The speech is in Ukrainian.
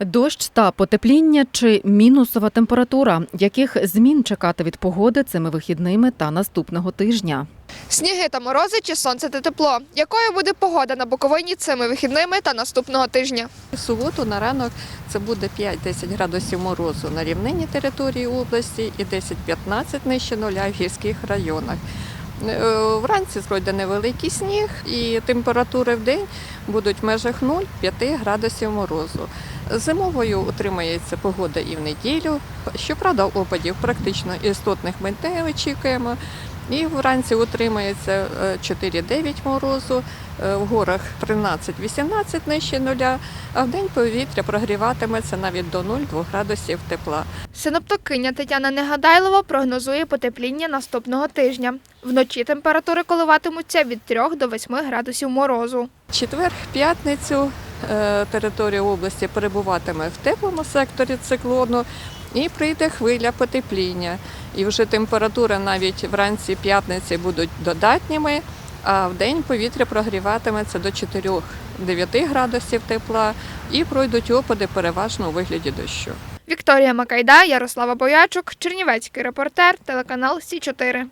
Дощ та потепління чи мінусова температура, яких змін чекати від погоди цими вихідними та наступного тижня. Сніги та морози чи сонце та тепло. Якою буде погода на Буковині цими вихідними та наступного тижня? В суботу на ранок це буде 5-10 градусів морозу на рівнині території області і 10-15 нижче нуля в гірських районах. Е, Вранці пройде невеликий сніг і температури в день будуть в межах 0-5 градусів морозу. Зимовою утримається погода і в неділю. Щоправда, опадів практично істотних ми не очікуємо. І вранці утримається е, 4-9 морозу, е, в горах 13-18 нижче нуля, а в день повітря прогріватиметься навіть до 0-2 градусів тепла. Синоптикиня Тетяна Негадайлова прогнозує потепління наступного тижня. Вночі температури коливатимуться від 3 до 8 градусів морозу. Четвер, п'ятницю е, територія області перебуватиме в теплому секторі циклону і прийде хвиля потепління. І вже температури навіть вранці п'ятниці будуть додатніми, а в день повітря прогріватиметься до 4-9 градусів тепла і пройдуть опади переважно у вигляді дощу. Вікторія Макайда, Ярослава Боячук, Чернівецький репортер, телеканал Сі 4